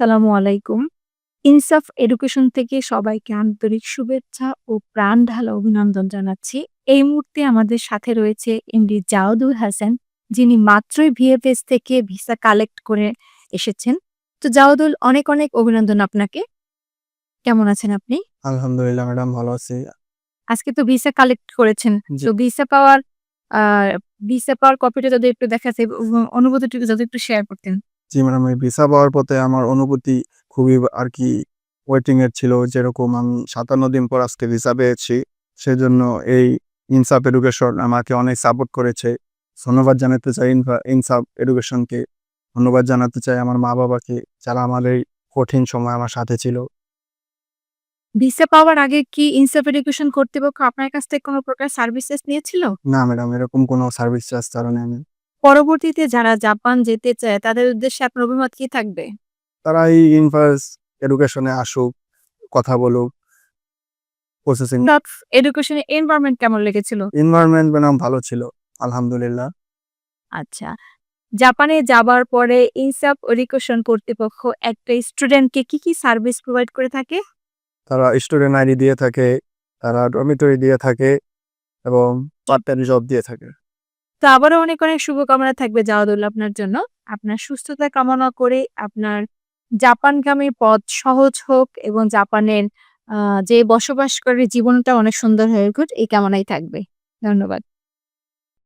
সালামু আলাইকুম। ইনসাফ এডুকেশন থেকে সবাইকে আন্তরিক শুভেচ্ছা ও প্রাণ ঢালা অভিনন্দন জানাচ্ছি। এই মুহূর্তে আমাদের সাথে রয়েছে এমডি জাওদুল হাসান, যিনি মাত্রই ভিএফএস থেকে ভিসা কালেক্ট করে এসেছেন। তো জাওদুল অনেক, অনেক অভিনন্দন আপনাকে। কেমন আছেন আপনি? আলহামদুলিল্লাহ ম্যাডাম ভালো আছি। আজকে তো ভিসা কালেক্ট করেছেন। তো ভিসা পাওয়ার ভিসা পাওয়ার কপিটা যদি একটু দেখাতে অনুভূতিটুকু যদি একটু শেয়ার করতেন। জি ম্যাডাম এই ভিসা পাওয়ার পথে আমার অনুভূতি খুবই আরকি ওয়েটিং এর ছিল। যেরকম আমি ৫৭ দিন পর আজকে ভিসা পেয়েছি। সেজন্য এই ইনসাফ এডুকেশন আমাকে অনেক সাপোর্ট করেছে। ধন্যবাদ জানাতে চাই ইনসাফ এডুকেশনকে। ধন্যবাদ জানাতে চাই আমার মা-বাবাকে যারা আমার এই কঠিন সময় আমার সাথে ছিল। ভিসা পাওয়ার আগে কি ইনসাফ এডুকেশন কর্তৃপক্ষ আপনার কাছ থেকে কোনো প্রকার সার্ভিসেস নিয়েছিল? না ম্যাডাম এরকম কোনো সার্ভিস চার্জ তারা নেয়নি। পরবর্তীতে যারা জাপান যেতে চায় তাদের উদ্দেশ্যে আপনার অভিমত কি থাকবে? তারা এই ইনভার্স এডুকেশনে আসুক, কথা বলুক। প্রসেসিং ইনসাফ এডুকেশনের এনভায়রনমেন্ট কেমন লেগেছিল? এনভায়রনমেন্ট ম্যাডাম ভালো ছিল। আলহামদুলিল্লাহ। আচ্ছা। জাপানে যাবার পরে ইনসাফ এডুকেশন কর্তৃপক্ষ একটা স্টুডেন্টকে কি, কি সার্ভিস প্রোভাইড করে থাকে? তারা স্টুডেন্ট আইডি দিয়ে থাকে, তারা ডরমিটরি দিয়ে থাকে এবং পার্ট টাইম জব দিয়ে থাকে। তো আবারও অনেক, অনেক শুভকামনা থাকবে জাওয়াদুল আপনার জন্য। আপনার সুস্থতা কামনা করে আপনার জাপানগামী পথ সহজ হোক এবং জাপানের যে বসবাস করে জীবনটা অনেক সুন্দর হয়ে উঠুক এই কামনাই থাকবে। ধন্যবাদ।